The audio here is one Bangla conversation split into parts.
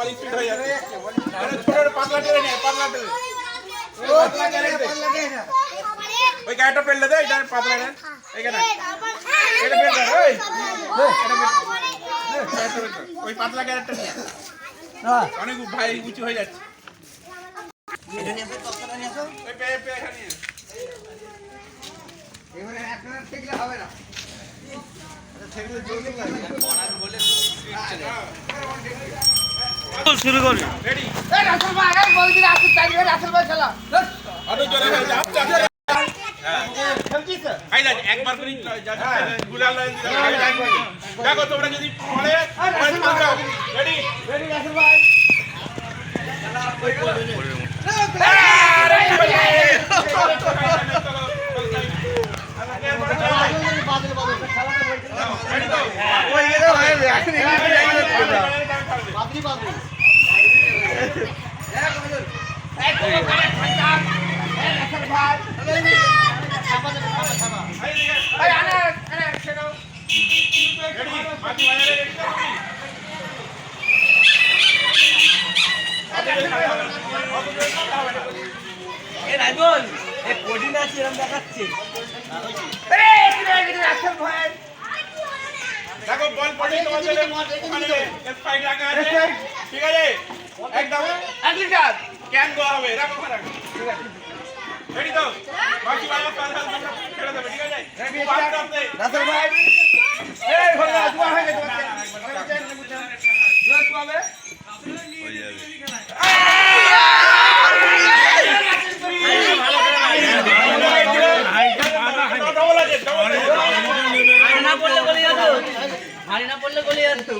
বল স্পিড হয়ে যাচ্ছে আরে ছোট ছোট পাতলা টেনে নে পাতলা টেনে। পাতলা টেনে দে। ওই গাড়িটা পেলে দে এটা পাতলা টেনে। এখানে এটা পেলে দে ওই। পাতলা ক্যারেক্টার নিয়ে অনেক ভাই উঁচু হয়ে যাচ্ছে। ওই পে পে এখানে নিয়ে। শুরু করবি রেডি অটো চলে গেছে চাপ চাপ আই দেখ একবার করে দেখো তোমরা যদি রেডি রেডি। রাসেল ভাই দেখো বল পড়ে তোমাদের স্পাইক রাখা আছে ঠিক আছে একদম অ্যাডলিটার ক্যান গো হবে রাখো রাখো ঠিক আছে রেডি তো বাকি বাবা কাল কাল তোমরা দেবে ঠিক আছে রেডি পাঁচ করতে রাসেল ভাই এই হলো দুয়া হয়ে গেছে জোর পাবে ডবল আছে ডবল আছে না পড়লে গলি যাতো হাড়ি না পড়লে গলি যাতো বল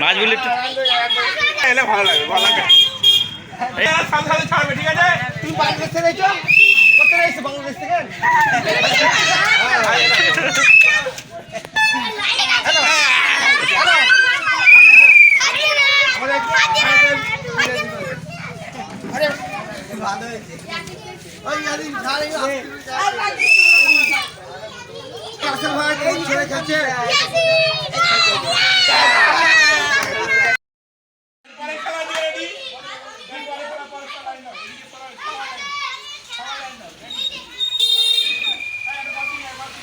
মাছগুলো একটু এলে ভালো লাগবে ভালো লাগে এই সামনে সামনে ছাড়বে ঠিক আছে তুমি বাংলাদেশ থেকে এসো কোথায় এসছো বাংলাদেশ থেকে ভাই ছেড়ে যাচ্ছে পরে খেলা দিয়ে রেডি পরে খেলা পরে খেলা লাইন দাও এদিকে সবাই সবাই লাইন দাও সবাই লাইন দাও রেডি হ্যাঁ এটা বাকি আছে বাকি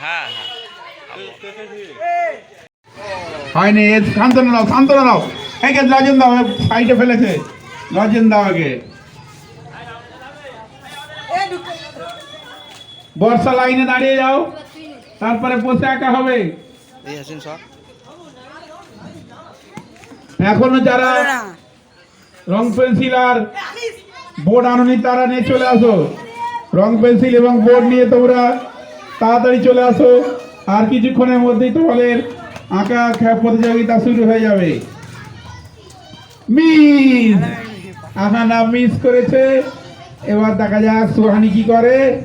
হ্যাঁ হ্যাঁ হয়নি সান্ত্বনা দাও সান্ত্বনা দাও একে লজেন দাও সাইডে ফেলেছে। লজেন দাও আগে। বর্ষা লাইনে দাঁড়িয়ে যাও তারপরে বসে একা হবে। এখনও যারা রং পেন্সিল আর বোর্ড আনুনি তারা নিয়ে চলে আসো। রং পেন্সিল এবং বোর্ড নিয়ে তোমরা তাড়াতাড়ি চলে আসো। আর কিছুক্ষণের মধ্যেই তোমাদের আঁকা প্রতিযোগিতা শুরু হয়ে যাবে। মিস! আহানা মিস করেছে। এবার দেখা যাক সুহানি কি করে।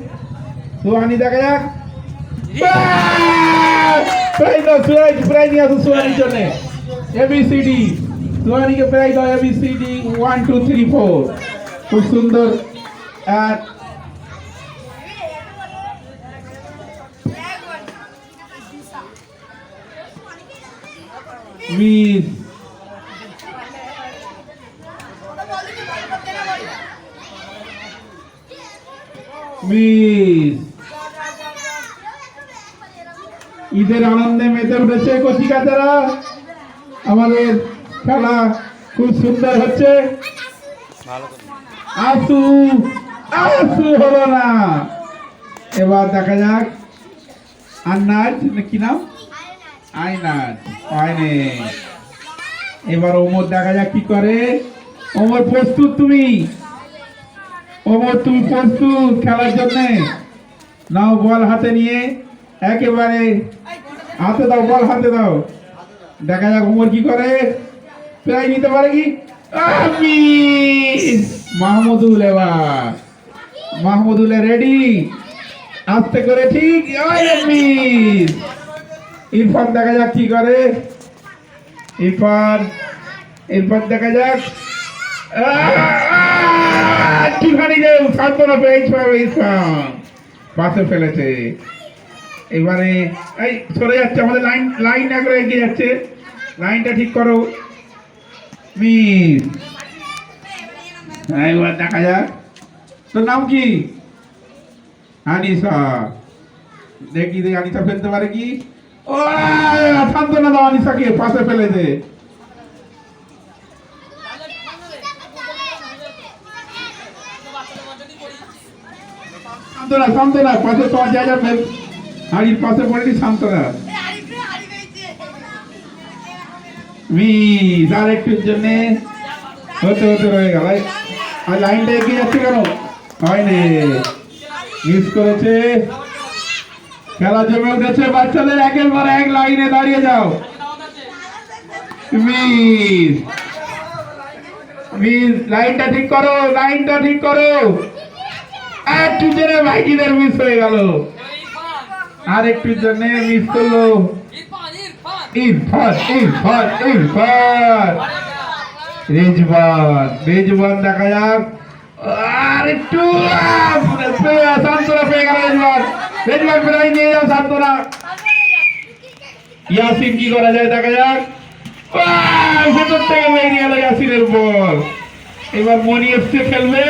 সুহানি, দেখা যাক। ওয়ান টু থ্রি ফোর খুব সুন্দর। আর মিস ঈদের আনন্দে মেতে উঠেছে কচিকাচারা। আমাদের খেলা খুব সুন্দর হচ্ছে। আসু আসু হলো না। এবার দেখা যাক। আন্নাজ না কি নাম? এবার ওমর দেখা যাক কি করে। ওমর, প্রস্তুত তুমি? ওমর, তুমি প্রস্তুত খেলার জন্য? নাও বল হাতে নিয়ে। একেবারে হাতে দাও, বল হাতে দাও। দেখা যাক ওমর কি করে। প্রায় নিতে পারে কি? মাহমুদুল এবার। মাহমুদুল রেডি। আস্তে করে ঠিক মিস ইরফান দেখা যাক কি করে। ইরফান ইরফান দেখা যাক। ফেলেছে। এবারে, এই যাচ্ছে, আমাদের লাইন লাইন যাচ্ছে। লাইনটা ঠিক করো। হ্যাঁ এবার দেখা যাক। তোর নাম কি? আনিসা দেখি দেখি আনিসা ফেলতে পারে কি? সান্ত্বনা দাও, আনিসাকে, পাশে পাশে তোমার জায়গা হাড়ির পাশে পড়েনি সান্ত্বনা। মিস, আর একটুর জন্যে হতে হতে রয়ে গেল। আর লাইনটা এগিয়ে যাচ্ছে কেন? হয়নি মিস করেছে। খেলা জমে উঠেছে, বাচ্চাদের একের পর এক লাইনে দাঁড়িয়ে যাও। লাইনটা ঠিক করো লাইনটা ঠিক করো। একটু মিস হয়ে গেল। আর একটু জন্য মিস করল। ইরফান ইরফান ইরফান। রেজবান রেজবান দেখা যাক। আর একটু পেয়ে গেল রেজবান। রেজবান প্রায় নিয়ে যাও সান্তনা ইয়াসিন কি করা যায় দেখা। যাক ভেতর থেকে বেরিয়ে গেল ইয়াসিনের বল এবার মনি এসছে খেলবে।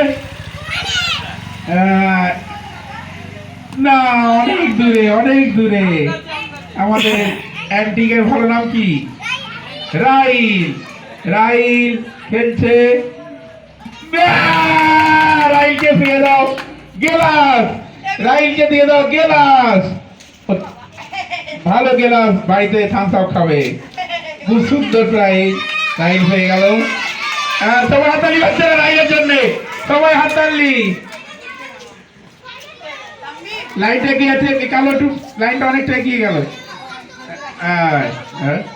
না, অনেক দূরে অনেক দূরে। আমাদের অ্যান্টিকের ভালো নাম কি? রাইল। রাইল খেলছে! রাইলকে ফিরে দাও। গেলাস। রাইলকে দিয়ে দাও গেলাস। ভালো গেলাস বাড়িতে থামস আপ খাবে। সুন্দর প্রাইজ রাইল হয়ে গেল। আহ, সবাই হাততালি না রাইলের জন্য। সবাই হাততালি। লাইনটা আছে কালো একটু লাইনটা অনেকটা এগিয়ে গেল। হ্যাঁ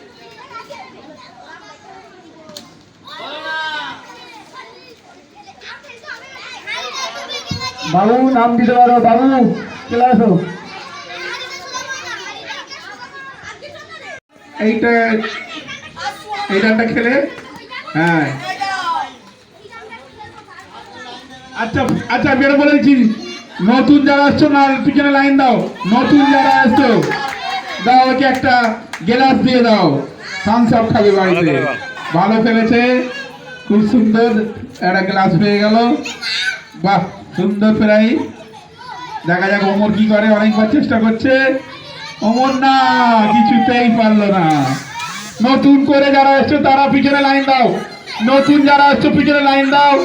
বাবু নাম দিতে পারো বাবু। চলে আসো। এইটা এই রানটা খেলে? হ্যাঁ। আচ্ছা আচ্ছা বেরো বলেছি নতুন যারা আসছো না পিছনে লাইন দাও। নতুন যারা আসছো দাও ওকে একটা গ্লাস দিয়ে দাও। থামস আপ খাবে বাড়িতে। ভালো খেলেছে। খুব সুন্দর একটা গ্লাস পেয়ে গেল। বাহ। সুন্দর প্রায়। দেখা যাক অমর কি করে, অনেকবার চেষ্টা করছে। অমর না, কিছুতেই পারল না। নতুন করে যারা এসছো, তারা পিছনে লাইন দাও। নতুন যারা এসছো, পিছনে লাইন দাও।